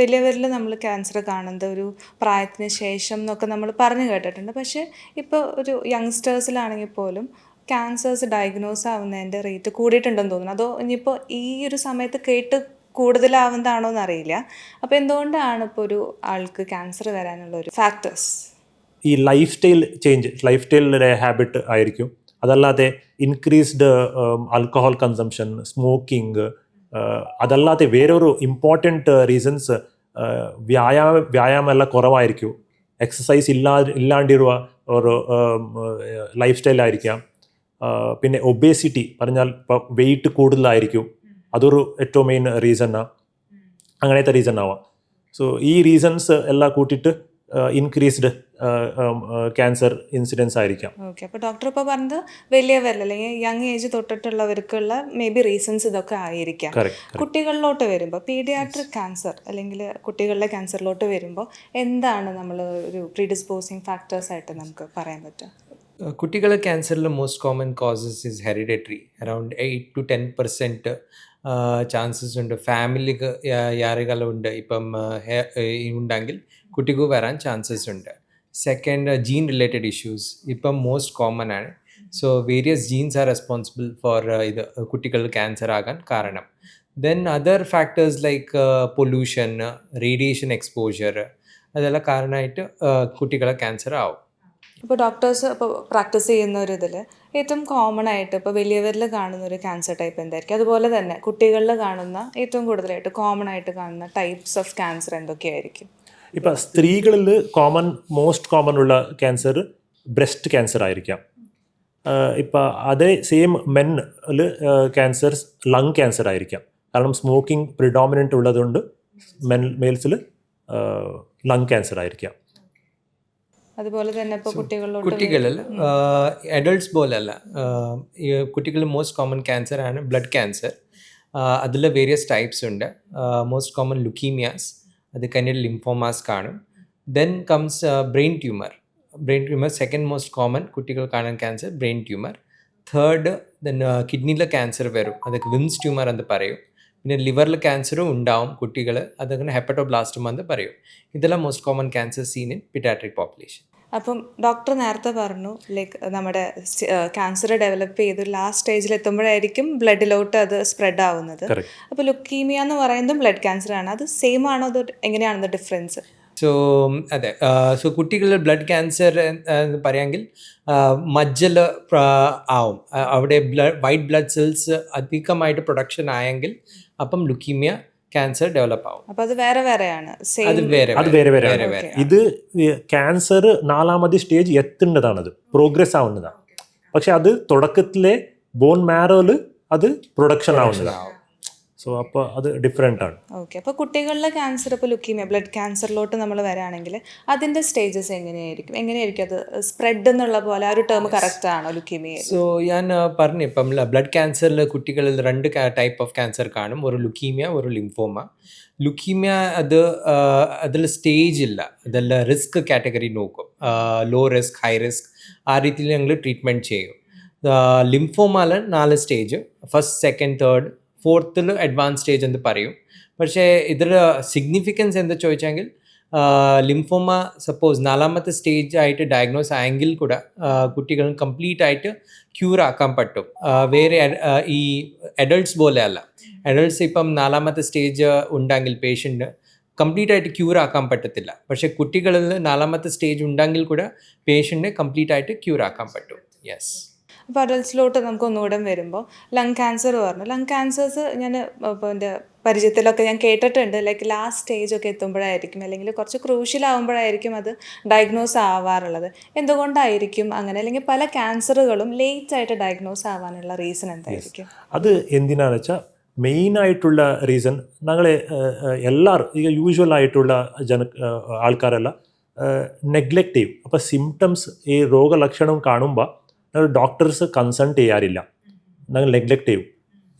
വലിയവരിൽ നമ്മൾ ക്യാൻസർ കാണുന്നത് ഒരു പ്രായത്തിന് ശേഷം എന്നൊക്കെ നമ്മൾ പറഞ്ഞു കേട്ടിട്ടുണ്ട്. പക്ഷേ ഇപ്പോൾ ഒരു യങ്സ്റ്റേഴ്സിലാണെങ്കിൽ പോലും ക്യാൻസേഴ്സ് ഡയഗ്നോസ് ആവുന്നതിന്റെ റേറ്റ് കൂടിയിട്ടുണ്ടെന്ന് തോന്നുന്നു. അതോ ഇനിയിപ്പോൾ ഈ ഒരു സമയത്ത് കേട്ട് കൂടുതലാവുന്നതാണോ എന്നറിയില്ല. അപ്പോൾ എന്തുകൊണ്ടാണ് ഇപ്പോൾ ഒരു ആൾക്ക് ക്യാൻസർ വരാനുള്ള ഒരു ഫാക്ടേഴ്സ് ഈ ലൈഫ് സ്റ്റൈൽ ചേഞ്ച് ലൈഫ് സ്റ്റൈലിലെ ഹാബിറ്റ് ആയിരിക്കും. അതല്ലാതെ ഇൻക്രീസ്ഡ് ആൽക്കഹോൾ കൺസംഷൻ സ്മോക്കിംഗ് അതല്ലാതെ വേറൊരു ഇമ്പോർട്ടന്റ് റീസൺസ് വ്യായാമ വ്യായാമം എല്ലാം കുറവായിരിക്കും. എക്സസൈസ് ഇല്ലാ ഇല്ലാണ്ടിരുവ ഒരു ലൈഫ് സ്റ്റൈലായിരിക്കാം പിന്നെ ഒബേസിറ്റി പറഞ്ഞാൽ ഇപ്പോൾ വെയിറ്റ് കൂടുതലായിരിക്കും. അതൊരു ഏറ്റവും മെയിൻ റീസണാണ് അങ്ങനത്തെ റീസൺ ആവാം. സോ ഈ റീസൺസ് എല്ലാം കൂട്ടിയിട്ട് ഇൻക്രീസ്ഡ് ക്യാൻസർ ഇൻസിഡൻസ് ആയിരിക്കാം. ഓക്കെ അപ്പോൾ ഡോക്ടർ ഇപ്പോൾ പറഞ്ഞത് വലിയവരിൽ അല്ലെങ്കിൽ യങ് ഏജ് തൊട്ടിട്ടുള്ളവർക്കുള്ള മേ ബി റീസൺസ് ഇതൊക്കെ ആയിരിക്കാം. കുട്ടികളിലോട്ട് വരുമ്പോൾ പീഡിയാട്രിക് ക്യാൻസർ അല്ലെങ്കിൽ കുട്ടികളുടെ ക്യാൻസറിലോട്ട് വരുമ്പോൾ എന്താണ് നമ്മൾ ഒരു പ്രീഡിസ്പോസിങ് ഫാക്ടേഴ്സ് ആയിട്ട് നമുക്ക് പറയാൻ പറ്റുക? കുട്ടികളെ ക്യാൻസറിൽ most common causes is hereditary around eight to ten percent chances ഉണ്ട്. ഫാമിലിക്ക് യാറുകളുണ്ട് ഉണ്ട് ഇപ്പം ഉണ്ടെങ്കിൽ കുട്ടിക്ക് വരാൻ ചാൻസസ് ഉണ്ട്. സെക്കൻഡ് ജീൻ റിലേറ്റഡ് ഇഷ്യൂസ് ഇപ്പം മോസ്റ്റ് കോമൺ ആണ്. So various genes are responsible for ഇത് കുട്ടികൾ ക്യാൻസർ ആകാൻ കാരണം. Then other factors like pollution radiation exposure അതെല്ലാം കാരണമായിട്ട് കുട്ടികളെ ക്യാൻസർ ആവും. ഇപ്പോൾ ഡോക്ടേഴ്സ് ഇപ്പോൾ പ്രാക്ടീസ് ചെയ്യുന്ന ഒരു ഇതിൽ ഏറ്റവും കോമൺ ആയിട്ട് ഇപ്പോൾ വലിയവരിൽ കാണുന്ന ഒരു ക്യാൻസർ ടൈപ്പ് എന്തായിരിക്കും? അതുപോലെ തന്നെ കുട്ടികളിൽ കാണുന്ന ഏറ്റവും കൂടുതലായിട്ട് കോമൺ ആയിട്ട് കാണുന്ന ടൈപ്സ് ഓഫ് ക്യാൻസർ എന്തൊക്കെയായിരിക്കും? ഇപ്പം സ്ത്രീകളിൽ കോമൺ മോസ്റ്റ് കോമൺ ഉള്ള ക്യാൻസർ ബ്രസ്റ്റ് ക്യാൻസർ ആയിരിക്കാം. ഇപ്പം അതേ സെയിം മെന്നിൽ ക്യാൻസർ ലങ് ക്യാൻസർ ആയിരിക്കാം. കാരണം സ്മോക്കിംഗ് പ്രിഡോമിനന്റ് ഉള്ളതുകൊണ്ട് മെൻ മെയിൽസിൽ ലങ് ക്യാൻസർ ആയിരിക്കാം. അതുപോലെ തന്നെ ഇപ്പോൾ കുട്ടികളിലോട്ട് കുട്ടികളിൽ അഡൾട്ട്സ് പോലല്ല ആഹ് ഈ കുട്ടികളിൽ മോസ്റ്റ് കോമൺ ക്യാൻസർ ആണ് ബ്ലഡ് ക്യാൻസർ അതിൽ വേരിയസ് ടൈപ്സ് ഉണ്ട്. മോസ്റ്റ് കോമൺ ലുക്കീമിയാസ് അത് കഴിഞ്ഞിട്ട് ലിംഫോമാസ് കാണും then comes brain tumour brain tumour second most common കുട്ടികൾ കാണാൻ cancer brain tumour third then കിഡ്നിയിലെ cancer വരും. അതൊക്കെ വിംസ് ട്യൂമർ എന്ന് പറയും. പിന്നെ ലിവറിൽ ക്യാൻസറും ഉണ്ടാവും കുട്ടികൾ അതങ്ങനെ ഹെപ്പറ്റോബ്ലാസ്റ്റും എന്ന് പറയും. ഇതെല്ലാം most common cancer seen in paediatric population അപ്പം ഡോക്ടർ നേരത്തെ പറഞ്ഞു ലൈക്ക് നമ്മുടെ ക്യാൻസർ ഡെവലപ്പ് ചെയ്ത് ലാസ്റ്റ് സ്റ്റേജിൽ എത്തുമ്പോഴായിരിക്കും ബ്ലഡിലോട്ട് അത് സ്പ്രെഡ് ആവുന്നത്. അപ്പോൾ ലുക്കീമിയ എന്ന് പറയുന്നതും ബ്ലഡ് ക്യാൻസർ ആണ്. അത് സെയിം ആണോ അത് എങ്ങനെയാണെന്ന് ഡിഫറൻസ് സോ അതെ സോ കുട്ടികളിൽ ബ്ലഡ് ക്യാൻസർ എന്ന് പറയാമെങ്കിൽ മജ്ജൽ ആവും. അവിടെ ബ്ലഡ് വൈറ്റ് ബ്ലഡ് സെൽസ് അധികമായിട്ട് പ്രൊഡക്ഷൻ ആയെങ്കിൽ അപ്പം ലുക്കീമിയ ക്യാൻസർ ഡെവലപ്പ് ആവും. അപ്പോൾ അത് വേറെ വേറെയാണ്. അത് വേറെ അത് വേറെ വേറെ വേറെ. ആണ്. വേറെ. ഇത് ക്യാൻസർ നാലാമത് സ്റ്റേജ് എത്തേണ്ടതാണത്. പ്രോഗ്രസ് ആവുന്നതാണ്. പക്ഷെ അത് തുടക്കത്തിലെ ബോൺ മാരോൽ അത് പ്രൊഡക്ഷൻ ആവുന്നതാണ്. സോ അപ്പോൾ അത് ഡിഫറെന്റ് ആണ്. ഓക്കെ അപ്പോൾ കുട്ടികളിലെ ക്യാൻസർ ഇപ്പോൾ ലുക്കീമിയ ബ്ലഡ് ക്യാൻസറിലോട്ട് നമ്മൾ വരാണെങ്കിൽ അതിന്റെ സ്റ്റേജസ് എങ്ങനെയായിരിക്കും? എങ്ങനെയായിരിക്കും അത് സ്പ്രെഡ് എന്നുള്ള പോലെ ആ ഒരു ടേം കറക്റ്റ് ആണോ ലുക്കീമിയ സോ ഞാൻ പറഞ്ഞു ഇപ്പം ബ്ലഡ് ക്യാൻസറിൽ കുട്ടികളിൽ രണ്ട് ടൈപ്പ് ഓഫ് ക്യാൻസർ കാണും. ഒരു ലുക്കീമിയ ഒരു ലിംഫോമ ലുക്കീമിയ അത് അതിൽ സ്റ്റേജ് ഇല്ല. അതെല്ലാം റിസ്ക് കാറ്റഗറി നോക്കും. ലോ റിസ്ക് ഹൈ റിസ്ക് ആ രീതിയിൽ ഞങ്ങൾ ട്രീറ്റ്മെന്റ് ചെയ്യും. ലിംഫോമാല നാല് സ്റ്റേജ് ഫസ്റ്റ് സെക്കൻഡ് തേർഡ് ഫോർത്തിൽ അഡ്വാൻസ് സ്റ്റേജ് എന്ന് പറയും. പക്ഷേ ഇതിൽ സിഗ്നിഫിക്കൻസ് എന്താ ചോദിച്ചെങ്കിൽ ലിംഫോമ സപ്പോസ് നാലാമത്തെ സ്റ്റേജ് ആയിട്ട് ഡയഗ്നോസ് ആയെങ്കിൽ കൂടെ കുട്ടികൾ കംപ്ലീറ്റ് ആയിട്ട് ക്യൂർ ആക്കാൻ പറ്റും. വേറെ ഈ അഡൾട്ട്സ് പോലെ അല്ല. അഡൾട്ട്സ് ഇപ്പം നാലാമത്തെ സ്റ്റേജ് ഉണ്ടെങ്കിൽ പേഷ്യന്റ് കംപ്ലീറ്റ് ആയിട്ട് ക്യൂർ ആക്കാൻ പറ്റത്തില്ല. പക്ഷേ കുട്ടികളിൽ നാലാമത്തെ സ്റ്റേജ് ഉണ്ടെങ്കിൽ കൂടെ പേഷ്യന്റിനെ കംപ്ലീറ്റ് ആയിട്ട് ക്യൂർ ആക്കാൻ പറ്റും. യെസ് അപ്പോൾ അഡൽട്സിലോട്ട് നമുക്ക് ഒന്നുകൂടെ വരുമ്പോൾ ലങ് ക്യാൻസർ പറഞ്ഞു. ലങ് ക്യാൻസേഴ്സ് ഞാൻ ഇപ്പോൾ എന്റെ പരിചയത്തിലൊക്കെ ഞാൻ കേട്ടിട്ടുണ്ട്. ലൈക്ക് ലാസ്റ്റ് സ്റ്റേജ് ഒക്കെ എത്തുമ്പോഴായിരിക്കും. അല്ലെങ്കിൽ കുറച്ച് ക്രൂഷ്യൽ ആകുമ്പോഴായിരിക്കും അത് ഡയഗ്നോസ് ആവാറുള്ളത്. എന്തുകൊണ്ടായിരിക്കും അങ്ങനെ? അല്ലെങ്കിൽ പല ക്യാൻസറുകളും ലേറ്റ് ആയിട്ട് ഡയഗ്നോസ് ആവാനുള്ള റീസൺ എന്തായിരിക്കും? അത് എന്തിനാണെന്ന് വെച്ചാൽ മെയിൻ ആയിട്ടുള്ള റീസൺ ഞങ്ങളെ എല്ലാവരും ഈ യൂഷ്വൽ ആയിട്ടുള്ള ജന ആൾക്കാരെല്ലാം നെഗ്ലക്റ്റ് ചെയ്യും. അപ്പോൾ സിംറ്റംസ് ഈ രോഗലക്ഷണം കാണുമ്പോൾ ഡോക്ടേഴ്സ് കൺസൾട്ട് ചെയ്യാറില്ല. ഞങ്ങൾ നെഗ്ലക്റ്റ് ചെയ്യും.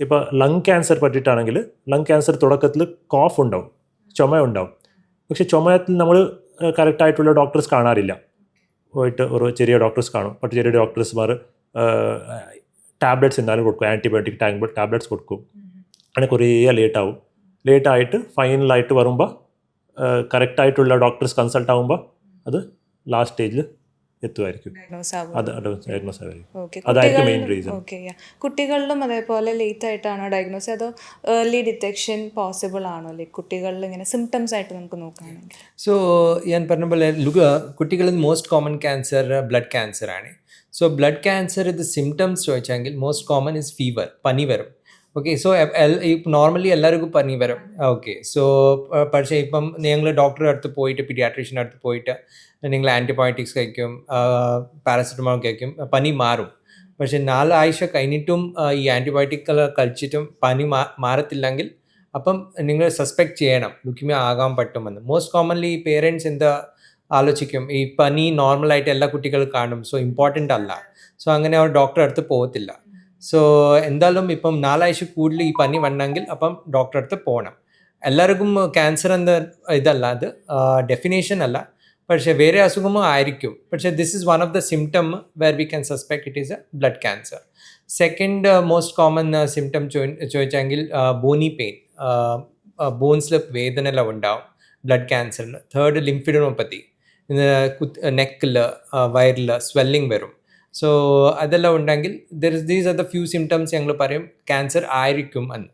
ഇപ്പോൾ ലങ് ക്യാൻസർ പറ്റിയിട്ടാണെങ്കിൽ ലങ് ക്യാൻസർ തുടക്കത്തിൽ കോഫ് ഉണ്ടാവും ചുമ ഉണ്ടാവും. പക്ഷേ ചുമയത്തിൽ നമ്മൾ കറക്റ്റായിട്ടുള്ള ഡോക്ടേഴ്സ് കാണാറില്ല. പോയിട്ട് ഒരു ചെറിയ ഡോക്ടേഴ്സ് കാണും. പട്ട് ചെറിയ ഡോക്ടേഴ്സ്മാർ ടാബ്ലറ്റ്സ് എന്തായാലും കൊടുക്കും. ആന്റിബയോട്ടിക് ടാബ്ലറ്റ് ടാബ്ലറ്റ്സ് കൊടുക്കും. അങ്ങനെ കുറേ ലേറ്റാവും ലേറ്റായിട്ട് ഫൈനലായിട്ട് വരുമ്പോൾ കറക്റ്റായിട്ടുള്ള ഡോക്ടേഴ്സ് കൺസൾട്ട് ആകുമ്പോൾ അത് ലാസ്റ്റ് സ്റ്റേജിൽ എത്തുമായിരിക്കും. അത് ഡയഗ്നോസ് അതായിരിക്കും മെയിൻ റീസൺ കുട്ടികളിലും അതേപോലെ ലേറ്റ് ആയിട്ടാണോ ഡയഗ്നോസ് അതോ ഏർലി ഡിറ്റക്ഷൻ പോസിബിൾ ആണോ? ലൈക്ക് കുട്ടികളിൽ ഇങ്ങനെ സിംറ്റംസ് ആയിട്ട് നമുക്ക് നോക്കുകയാണെങ്കിൽ. സോ ഞാൻ പറഞ്ഞ പോലെ ലുക കുട്ടികളിൽ most common cancer blood cancer ആണ്. സോ ബ്ലഡ് ക്യാൻസർ ഇത് സിംറ്റംസ് ചോദിച്ചെങ്കിൽ മോസ്റ്റ് കോമൺ ഇസ് ഫീവർ പനി വരും. ഓക്കെ സോ നോർമലി എല്ലാവർക്കും പനി വരും. ഓക്കെ സോ പക്ഷേ ഇപ്പം നിങ്ങൾ ഡോക്ടറെ അടുത്ത് പോയിട്ട് പീഡിയാട്രീഷ്യന്റെ അടുത്ത് പോയിട്ട് നിങ്ങൾ ആന്റിബയോട്ടിക്സ് കഴിക്കും പാരസെറ്റമോൾ കഴിക്കും പനി മാറും. പക്ഷേ നാലാഴ്ച കഴിഞ്ഞിട്ടും ഈ ആന്റിബയോട്ടിക് കഴിച്ചിട്ടും പനി മാ മാറത്തില്ലെങ്കിൽ അപ്പം നിങ്ങൾ സസ്പെക്ട് ചെയ്യണം. ലുക്കിമിയ ആകാൻ പറ്റുമെന്ന്. മോസ്റ്റ് കോമൺലി പേരൻസ് എന്താ ആലോചിക്കും? ഈ പനി നോർമലായിട്ട് എല്ലാ കുട്ടികളും കാണും. സോ ഇമ്പോർട്ടന്റ് അല്ല. സോ അങ്ങനെ അവർ ഡോക്ടറെ അടുത്ത് പോകത്തില്ല. സോ എന്തായാലും ഇപ്പം നാലാഴ്ച കൂടുതൽ ഈ പനി വന്നെങ്കിൽ അപ്പം ഡോക്ടറെ അടുത്ത് പോകണം എല്ലാവർക്കും ക്യാൻസർ എന്ന ഇതല്ല അത് ഡെഫിനേഷൻ അല്ല. പക്ഷേ വേറെ അസുഖമോ ആയിരിക്കും. പക്ഷേ this is one of the symptom where we can suspect it is a blood cancer second most common symptom ചോദിച്ചെങ്കിൽ bony pain ബോൺസിൽ വേദന എല്ലാം ഉണ്ടാവും ബ്ലഡ് ക്യാൻസറിന് തേർഡ് ലിംഫിഡോണോപ്പത്തി നെക്കിൽ വയറിൽ സ്വെല്ലിംഗ് വരും. സോ അതെല്ലാം ഉണ്ടെങ്കിൽ there is these are the few symptoms ഞങ്ങൾ പറയും. ക്യാൻസർ ആയിരിക്കും എന്ന്.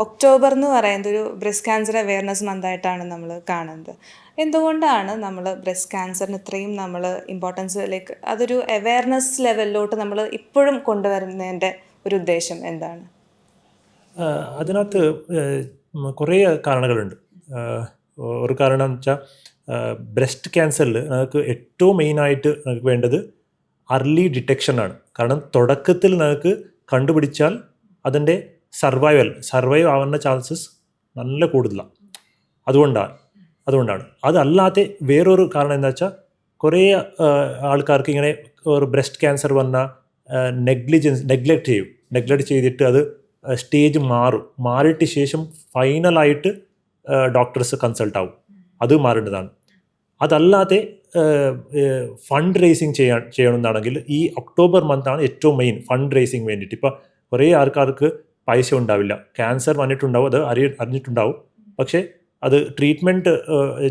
ഒക്ടോബർ എന്ന് പറയുന്നത് ഒരു ബ്രസ്റ്റ് ക്യാൻസർ അവയർനെസ് മന്തായിട്ടാണ് നമ്മൾ കാണുന്നത്. എന്തുകൊണ്ടാണ് നമ്മൾ ബ്രസ്റ്റ് ക്യാൻസറിന് ഇത്രയും നമ്മൾ ഇമ്പോർട്ടൻസ് ലൈക്ക് അതൊരു അവയർനെസ് ലെവലിലോട്ട് നമ്മൾ ഇപ്പോഴും കൊണ്ടുവരുന്നതിന്റെ ഒരു ഉദ്ദേശം എന്താണ്? അതിനകത്ത് കുറേ കാരണങ്ങളുണ്ട്. ഒരു കാരണം എന്ന് വെച്ചാൽ ബ്രസ്റ്റ് ക്യാൻസറിൽ നമുക്ക് ഏറ്റവും മെയിനായിട്ട് നമുക്ക് വേണ്ടത് അർലി ഡിറ്റക്ഷൻ ആണ്. കാരണം തുടക്കത്തിൽ നമുക്ക് കണ്ടുപിടിച്ചാൽ അതിന്റെ സർവൈവൽ സർവൈവ് ആവുന്ന ചാൻസസ് നല്ല കൂടുതലാണ് അതുകൊണ്ടാണ് അതുകൊണ്ടാണ്. അതല്ലാതെ വേറൊരു കാരണം എന്താ വെച്ചാൽ കുറേ ആൾക്കാർക്ക് ഇങ്ങനെ ഒരു ബ്രസ്റ്റ് ക്യാൻസർ വന്ന നെഗ്ലിജൻസ് നെഗ്ലക്റ്റ് ചെയ്യും. നെഗ്ലക്റ്റ് ചെയ്തിട്ട് അത് സ്റ്റേജ് മാറും. മാറിയിട്ട് ശേഷം ഫൈനലായിട്ട് ഡോക്ടേഴ്സ് കൺസൾട്ട് ആവും. അത് മാറേണ്ടതാണ്. അതല്ലാതെ ഫണ്ട് റേസിങ് ചെയ്യാൻ ചെയ്യണമെന്നാണെങ്കിൽ ഈ ഒക്ടോബർ മന്താണ് ഏറ്റവും മെയിൻ ഫണ്ട് റേസിങ് വേണ്ടിയിട്ട്. ഇപ്പോൾ കുറേ ആൾക്കാർക്ക് പൈസ ഉണ്ടാവില്ല. ക്യാൻസർ വന്നിട്ടുണ്ടാവും അത് അറിയ അറിഞ്ഞിട്ടുണ്ടാവും. പക്ഷേ അത് ട്രീറ്റ്മെന്റ്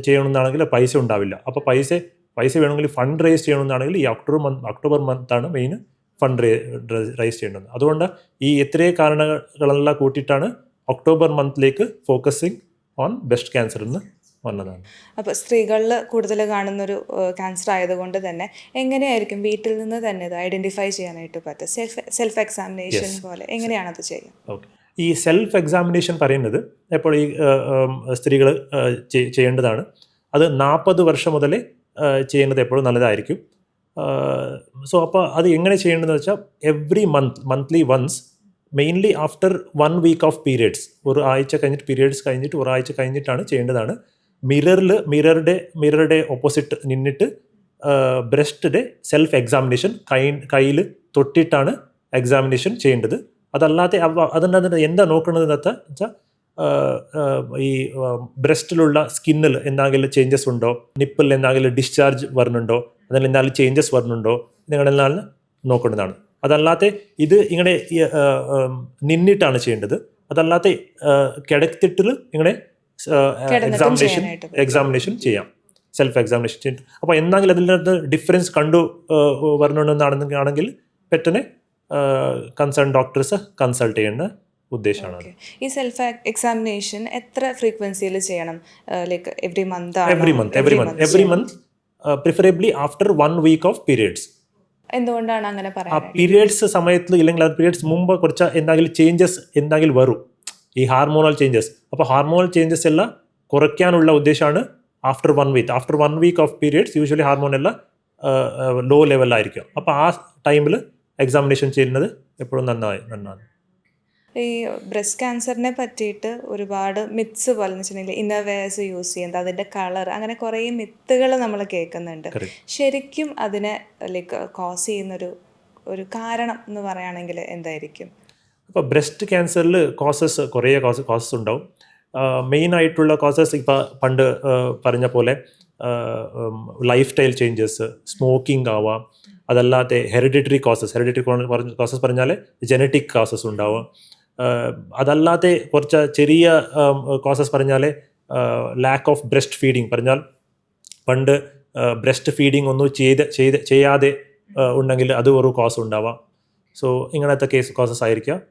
ചെയ്യണമെന്നാണെങ്കിൽ പൈസ ഉണ്ടാവില്ല. അപ്പോൾ പൈസ പൈസ വേണമെങ്കിൽ ഫണ്ട് റേസ് ചെയ്യണമെന്നാണെങ്കിൽ ഈ ഒക്ടോബർ മന്ത് ഒക്ടോബർ മന്താണ് മെയിൻ ഫണ്ട് റേസ് ചെയ്യേണ്ടത്. അതുകൊണ്ട് ഈ എത്രയും കാരണങ്ങളെല്ലാം കൂട്ടിയിട്ടാണ് ഒക്ടോബർ മന്തിലേക്ക് ഫോക്കസിങ് ഓൺ ബെസ്റ്റ് ക്യാൻസർ എന്ന് വന്നതാണ്. അപ്പോൾ സ്ത്രീകളിൽ കൂടുതൽ കാണുന്നൊരു ക്യാൻസർ ആയതുകൊണ്ട് തന്നെ എങ്ങനെയായിരിക്കും വീട്ടിൽ നിന്ന് തന്നെ ഇത് ഐഡന്റിഫൈ ചെയ്യാനായിട്ട് പറ്റുക? സെൽഫ് സെൽഫ് എക്സാമിനേഷൻ പോലെ എങ്ങനെയാണ് അത് ചെയ്യുക? ഓക്കെ ഈ സെൽഫ് എക്സാമിനേഷൻ പറയുന്നത് എപ്പോൾ ഈ സ്ത്രീകൾ ചെയ്യേണ്ടതാണ്. അത് നാൽപ്പത് വർഷം മുതലേ ചെയ്യുന്നത് എപ്പോഴും നല്ലതായിരിക്കും. സോ അപ്പോൾ അത് എങ്ങനെ ചെയ്യേണ്ടതെന്ന് വെച്ചാൽ every month monthly once mainly after one week of periods ഒരു ആഴ്ച കഴിഞ്ഞിട്ട് പീരിയഡ്സ് കഴിഞ്ഞിട്ട് ഒരാഴ്ച കഴിഞ്ഞിട്ടാണ് ചെയ്യേണ്ടതാണ്. മിററിൽ മിററുടെ മിററുടെ ഓപ്പോസിറ്റ് നിന്നിട്ട് ബ്രസ്റ്റിന്റെ സെൽഫ് എക്സാമിനേഷൻ കൈ കയ്യിൽ തൊട്ടിട്ടാണ് എക്സാമിനേഷൻ ചെയ്യേണ്ടത്. അതല്ലാതെ അതിനകത്ത് എന്താ നോക്കുന്നത് വെച്ചാൽ ഈ ബ്രസ്റ്റിലുള്ള സ്കിന്നിൽ എന്തെങ്കിലും ചേഞ്ചസ് ഉണ്ടോ? നിപ്പിൽ എന്തെങ്കിലും ഡിസ്ചാർജ് വരുന്നുണ്ടോ? അതിൽ എന്തെങ്കിലും ചേഞ്ചസ് വരുന്നുണ്ടോ? നിങ്ങളെല്ലാം നോക്കേണ്ടതാണ് അതല്ലാതെ ഇത് ഇങ്ങനെ നിന്നിട്ടാണ് ചെയ്യേണ്ടത്. അതല്ലാതെ കിടത്തിട്ടിൽ ഇങ്ങനെ എക്സാമിനേഷൻ. എക്സാമിനേഷൻ ചെയ്യാം. സെൽഫ് എക്സാമിനേഷൻ ചെയ്യും അപ്പോൾ എന്തെങ്കിലും അതിനകത്ത് ഡിഫറൻസ് കണ്ടു വരണമെന്നാണെങ്കിൽ പെട്ടെന്ന് കൺസേൺ ഡോക്ടേഴ്സ് കൺസൾട്ട് ചെയ്യേണ്ട ഉദ്ദേശമാണ് ഈ സെൽഫ് എക്സാമിനേഷൻ എത്ര ഫ്രീക്വൻസിയിൽ ചെയ്യണം? Like every month every month every month every month preferably after one week of periods എന്തുകൊണ്ടാണ് അങ്ങനെ ആ പറയാൻ പീരിയഡ്സ് സമയത്ത് ഇല്ലെങ്കിൽ ആ പീരിയഡ്സ് മുമ്പ് കുറച്ച് എന്തെങ്കിലും ചേഞ്ചസ് എന്തെങ്കിലും വരും. ഈ ഹാർമോണൽ ചേഞ്ചസ്. അപ്പോൾ ഹാർമോണൽ ചേഞ്ചസ് എല്ലാം കുറയ്ക്കാനുള്ള ഉദ്ദേശമാണ് after one week. After one week of periods usually hormone എല്ലാം ലോ ലെവലിലായിരിക്കും. അപ്പോൾ ആ ടൈമിൽ എക്സാമിനേഷൻ ചെയ്യുന്നത് എപ്പോഴും നന്നായി നന്നാണ്. ഈ ബ്രസ്റ്റ് ക്യാൻസറിനെ പറ്റിയിട്ട് ഒരുപാട് മിത്സ് പോലെ വെച്ചിട്ടുണ്ടെങ്കിൽ ഇന്നർവെയർസ് യൂസ് ചെയ്യുന്നത് അതിന്റെ കളർ അങ്ങനെ കുറേ മിത്തുകൾ നമ്മൾ കേൾക്കുന്നുണ്ട്. ശരിക്കും അതിനെ ലൈക്ക് കോസ് ചെയ്യുന്നൊരു ഒരു കാരണം എന്ന് പറയുകയാണെങ്കിൽ എന്തായിരിക്കും? അപ്പോൾ ബ്രസ്റ്റ് ക്യാൻസറിൽ കോസസ് കുറേ കോസസ് കോസസ് ഉണ്ടാവും. മെയിൻ ആയിട്ടുള്ള കോസസ് ഇപ്പോൾ പണ്ട് പറഞ്ഞ പോലെ ലൈഫ് സ്റ്റൈൽ ചേഞ്ചസ് സ്മോക്കിംഗ് ആവാം. അതല്ലാതെ ഹെറിഡിറ്ററി കോസസ് ഹെറിഡിറ്ററി കോസസ് പറഞ്ഞാൽ ജനറ്റിക് കോസസ് ഉണ്ടാവാം. അതല്ലാതെ കുറച്ച് ചെറിയ കോസസ് പറഞ്ഞാൽ ലാക്ക് ഓഫ് ബ്രസ്റ്റ് ഫീഡിങ് പറഞ്ഞാൽ പണ്ട് ബ്രസ്റ്റ് ഫീഡിങ് ഒന്നും ചെയ്ത് ചെയ്ത് ചെയ്യാതെ ഉണ്ടെങ്കിൽ അത് ഒരു കോസ് ഉണ്ടാവാം. സോ ഇങ്ങനത്തെ കേസ് കോസസ് ആയിരിക്കാം.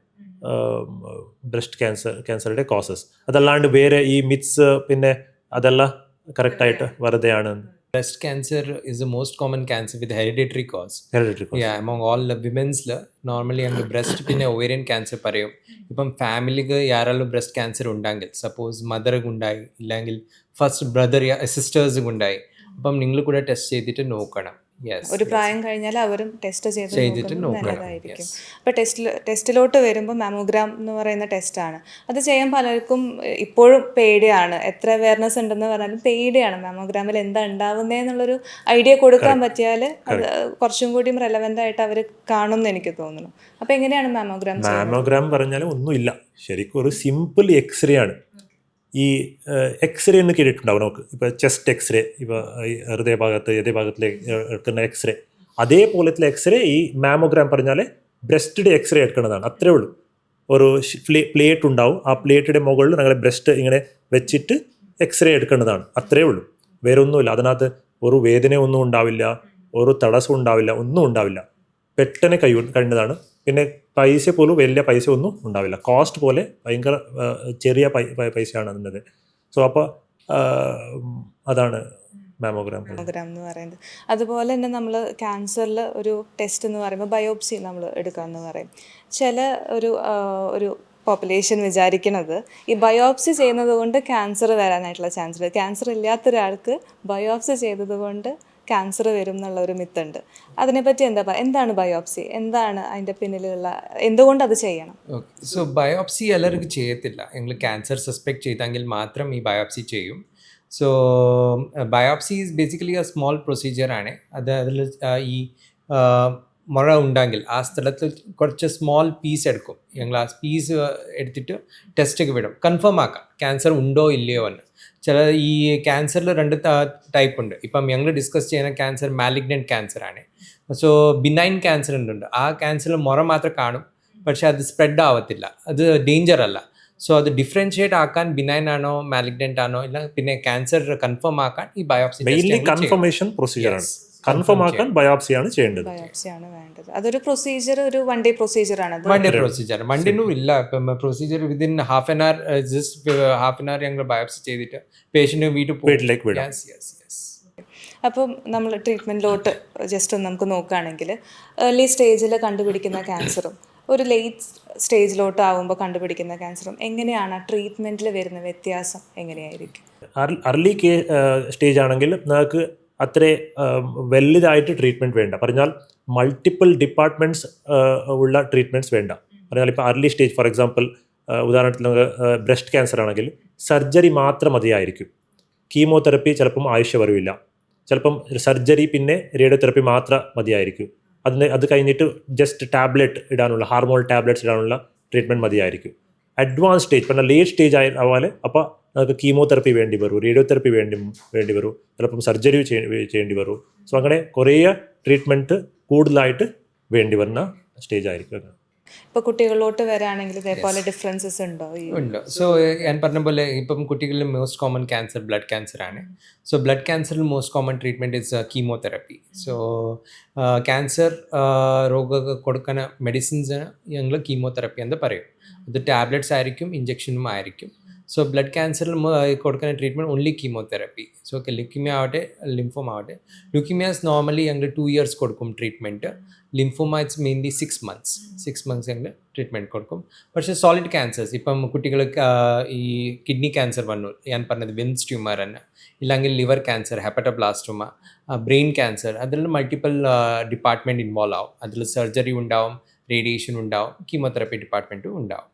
ബ്രസ്റ്റ് ക്യാൻസർ ക്യാൻസറുടെ കോസസ് അതല്ലാണ്ട് വേറെ ഈ മിത്സ് പിന്നെ അതെല്ലാം കറക്റ്റായിട്ട് വെറുതെയാണ്. Breast cancer is the most common cancer with hereditary cause. Hereditary cause yeah among all normally ഞങ്ങൾ ബ്രസ്റ്റ് പിന്നെ ഒവേരിയൻ ക്യാൻസർ പറയും. ഇപ്പം ഫാമിലിക്ക് യാരാലും ബ്രസ്റ്റ് ക്യാൻസർ ഉണ്ടെങ്കിൽ സപ്പോസ് മദർക്ക് ഉണ്ടായി ഇല്ലെങ്കിൽ ഫസ്റ്റ് ബ്രദർ സിസ്റ്റേഴ്സും ഉണ്ടായി. അപ്പം നിങ്ങൾ കൂടെ ടെസ്റ്റ് ചെയ്തിട്ട് നോക്കണം. ഒരു പ്രായം കഴിഞ്ഞാൽ അവരും ടെസ്റ്റ് ചെയ്ത്. നല്ലതായിരിക്കും. അപ്പൊ അപ്പോൾ ടെസ്റ്റിൽ ടെസ്റ്റിലോട്ട് വരുമ്പോൾ മാമോഗ്രാം എന്ന് പറയുന്ന ടെസ്റ്റാണ് അത് ചെയ്യാൻ പലർക്കും ഇപ്പോഴും പേടിയാണ്. എത്ര അവയർനെസ് ഉണ്ടെന്ന് പറഞ്ഞാലും പേടിയാണ് മാമോഗ്രാമിൽ എന്താ ഉണ്ടാവുന്നതെന്നുള്ളൊരു ഐഡിയ കൊടുക്കാൻ പറ്റിയാൽ അത് കുറച്ചും കൂടിയും റെലവെന്റ് ആയിട്ട് അവർ കാണും എന്ന് എനിക്ക് തോന്നുന്നു. അപ്പോൾ എങ്ങനെയാണ് മാമോഗ്രാം മാമോഗ്രാം പറഞ്ഞാൽ ഒന്നുമില്ല. ശരിക്കും ഒരു സിമ്പിൾ എക്സ്റേ ആണ്. ഈ എക്സ്റേ എന്ന് കേട്ടിട്ടുണ്ടാവും നമുക്ക്. ഇപ്പോൾ ചെസ്റ്റ് എക്സ്റേ ഇപ്പോൾ ഈ ഹൃദയഭാഗത്ത് ഹൃദയഭാഗത്തിലേക്ക് എടുക്കുന്ന എക്സ്റേ അതേപോലത്തെ എക്സ്റേ ഈ മാമോഗ്രാം പറഞ്ഞാൽ ബ്രസ്റ്റിന്റെ എക്സ്റേ എടുക്കുന്നതാണ്. അത്രേ ഉള്ളൂ. ഒരു പ്ലേറ്റ് ഉണ്ടാവും. ആ പ്ലേറ്റിന്റെ മുകളിൽ ഞങ്ങൾ ബ്രസ്റ്റ് ഇങ്ങനെ വെച്ചിട്ട് എക്സ്റേ എടുക്കേണ്ടതാണ് അത്രേ ഉള്ളൂ. വേറെ ഒന്നുമില്ല അതിനകത്ത് ഒരു വേദനയൊന്നും ഉണ്ടാവില്ല. ഒരു തടസ്സം ഉണ്ടാവില്ല. ഒന്നും ഉണ്ടാവില്ല. പെട്ടെന്ന് കൈ കഴിഞ്ഞതാണ് പിന്നെ പൈസ പോലും വലിയ പൈസ ഒന്നും ഉണ്ടാവില്ല. കോസ്റ്റ് പോലെ ഭയങ്കര ചെറിയ പൈസയാണ് അതിന്റെ സോ അപ്പോൾ അതാണ് മാമോഗ്രാം മാമോഗ്രാം എന്ന് പറയുന്നത്. അതുപോലെ തന്നെ നമ്മൾ ക്യാൻസറിൽ ഒരു ടെസ്റ്റ് എന്ന് പറയുമ്പോൾ ബയോപ്സി നമ്മൾ എടുക്കാമെന്ന് പറയും. ചില ഒരു ഒരു പോപ്പുലേഷൻ വിചാരിക്കുന്നത് ഈ ബയോപ്സി ചെയ്യുന്നത് കൊണ്ട് ക്യാൻസർ വരാനായിട്ടുള്ള ചാൻസ് ഉണ്ട് ക്യാൻസർ ഇല്ലാത്ത ഒരാൾക്ക് ബയോപ്സി ചെയ്തത് കൊണ്ട് ക്യാൻസർ വരും എന്നുള്ള ഒരു മിത്തുണ്ട്. അതിനെപ്പറ്റി എന്താ പറയുക എന്താണ് ബയോപ്സി എന്താണ് അതിന്റെ പിന്നിലുള്ള എന്തുകൊണ്ട് അത് ചെയ്യണം? സോ ബയോപ്സി എല്ലാവർക്കും ചെയ്യത്തില്ല. നിങ്ങൾ ക്യാൻസർ സസ്പെക്ട് ചെയ്തെങ്കിൽ മാത്രം ഈ ബയോപ്സി ചെയ്യും. So biopsy is basically a small പ്രൊസീജിയറാണ് അത് അതിൽ ഈ മുഴ ഉണ്ടെങ്കിൽ ആ സ്ഥലത്ത് കുറച്ച് സ്മോൾ പീസ് എടുക്കും. ഞങ്ങൾ ആ പീസ് എടുത്തിട്ട് ടെസ്റ്റൊക്കെ വിടും. കൺഫേം ആക്കാം. ക്യാൻസർ ഉണ്ടോ ഇല്ലയോ എന്ന്. ചില ഈ ക്യാൻസറിൽ രണ്ട് ടൈപ്പ് ഉണ്ട്. ഇപ്പം ഞങ്ങൾ ഡിസ്കസ് ചെയ്യുന്ന ക്യാൻസർ മാലിഗ്നന്റ് ക്യാൻസർ ആണ്. സോ ബിനൈൻ ക്യാൻസർ ഉണ്ട് ആ ക്യാൻസറിൽ മുറ മാത്രം കാണും. പക്ഷേ അത് സ്പ്രെഡ് ആവത്തില്ല. അത് ഡേഞ്ചർ അല്ല. സോ അത് ഡിഫറൻഷിയേറ്റ് ആക്കാൻ ബിനൈൻ ആണോ മാലിഗ്നന്റ് ആണോ ഇല്ല പിന്നെ ക്യാൻസർ കൺഫേം ആക്കാൻ ഈ ബയോപ്സി കൺഫർമേഷൻ പ്രൊസീജിയർ പ്രൊസീജിയറാണ് കൺഫേം ആക്കാൻ ബയോപ്സിയാണ് ചെയ്യേണ്ടത്. ബയോപ്സിയാണ് വേണ്ടത്. അതൊരു പ്രൊസീജിയർ ഒരു വൺ ഡേ പ്രൊസീജിയർ ആണ് വൺ ഡേ പ്രൊസീജിയർ വണ്ടിനും ഇല്ല. ഇപ്പം procedure within half an hour just half an hour ഞങ്ങൾ ബയോപ്സി ചെയ്തിട്ട് പേഷ്യന്റ് വീട്ടിൽ വീട്ടിലേക്ക് വിടാം. യെസ് യെസ് യെസ് അപ്പം നമ്മൾ ട്രീറ്റ്മെന്റിലോട്ട് ജസ്റ്റ് ഒന്ന് നമുക്ക് നോക്കുകയാണെങ്കിൽ ഏർലി സ്റ്റേജിൽ കണ്ടുപിടിക്കുന്ന ക്യാൻസറും ഒരു ലേറ്റ് സ്റ്റേജിലോട്ട് ആവുമ്പോൾ കണ്ടുപിടിക്കുന്ന ക്യാൻസറും എങ്ങനെയാണ് ട്രീറ്റ്മെന്റിൽ വരുന്ന വ്യത്യാസം എങ്ങനെയായിരിക്കും? അർലി കേ സ്റ്റേജ് ആണെങ്കിൽ നിങ്ങൾക്ക് അത്ര വലുതായിട്ട് ട്രീറ്റ്മെന്റ് വേണ്ട. പറഞ്ഞാൽ മൾട്ടിപ്പിൾ ഡിപ്പാർട്ട്മെന്റ്സ് ഉള്ള ട്രീറ്റ്മെന്റ്സ് വേണ്ട. പറഞ്ഞാൽ ഇപ്പോൾ അർലി സ്റ്റേജ് ഫോർ എക്സാമ്പിൾ ഉദാഹരണത്തിന് ബ്രസ്റ്റ് ക്യാൻസർ ആണെങ്കിൽ സർജറി മാത്രം മതിയായിരിക്കും. കീമോതെറപ്പി ചിലപ്പം ആവശ്യം വരില്ല ചിലപ്പം സർജറി പിന്നെ റേഡിയോതെറപ്പി മാത്രം മതിയായിരിക്കും. അതിന് അത് കഴിഞ്ഞിട്ട് ജസ്റ്റ് ടാബ്ലറ്റ് ഇടാനുള്ള ഹാർമോൺ ടാബ്ലറ്റ്സ് ഇടാനുള്ള ട്രീറ്റ്മെന്റ് മതിയായിരിക്കും. അഡ്വാൻസ് സ്റ്റേജ് പറഞ്ഞാൽ ലേറ്റ് സ്റ്റേജ് ആയ അപ്പോൾ നമുക്ക് കീമോതെറപ്പി വേണ്ടി വരും റേഡിയോതെറപ്പി വേണ്ടി വേണ്ടി വരും ചിലപ്പം സർജറി ചെയ്യേണ്ടി വരും. സോ അങ്ങനെ കുറേ ട്രീറ്റ്മെന്റ് കൂടുതലായിട്ട് വേണ്ടി വരുന്ന സ്റ്റേജ് ആയിരിക്കും ഇപ്പൊ കുട്ടികളിലോട്ട് വരാണെങ്കിൽ ഇതേപോലെ ഡിഫറൻസസ് ഉണ്ടോ ഉണ്ട്? സോ ഞാൻ പറഞ്ഞ പോലെ ഇപ്പം കുട്ടികളിൽ most common cancer blood cancer ആണ്. So blood ക്യാൻസറിൽ most common treatment is chemotherapy so cancer രോഗ കൊടുക്കുന്ന മെഡിസിൻസ് ഞങ്ങൾ കീമോതെറപ്പി എന്ന് പറയും. അത് ടാബ്ലറ്റ്സ് ആയിരിക്കും ഇഞ്ചക്ഷനും ആയിരിക്കും. സോ ബ്ലഡ് ക്യാൻസറിൽ കൊടുക്കുന്ന treatment only chemotherapy so okay leukemia ആവട്ടെ ലിംഫോം ആവട്ടെ. ലുക്കിമിയാസ് നോർമലി ഞങ്ങൾ ടു ഇയേഴ്സ് കൊടുക്കും treatment lymphoma it's mainly six months six months ഞങ്ങൾ ട്രീറ്റ്മെന്റ് കൊടുക്കും. പക്ഷേ സോളിഡ് ക്യാൻസേഴ്സ് ഇപ്പം കുട്ടികൾക്ക് ഈ കിഡ്നി ക്യാൻസർ വന്നു. ഞാൻ പറഞ്ഞത് വിംസ് ട്യൂമർ തന്നെ. ഇല്ലെങ്കിൽ liver cancer hepatoblastoma brain cancer അതിൽ മൾട്ടിപ്പിൾ ഡിപ്പാർട്ട്മെന്റ് ഇൻവോൾവ് ആവും. അതിൽ സർജറി ഉണ്ടാവും റേഡിയേഷൻ ഉണ്ടാവും കീമോതെറാപ്പി ഡിപ്പാർട്ട്മെന്റും ഉണ്ടാവും.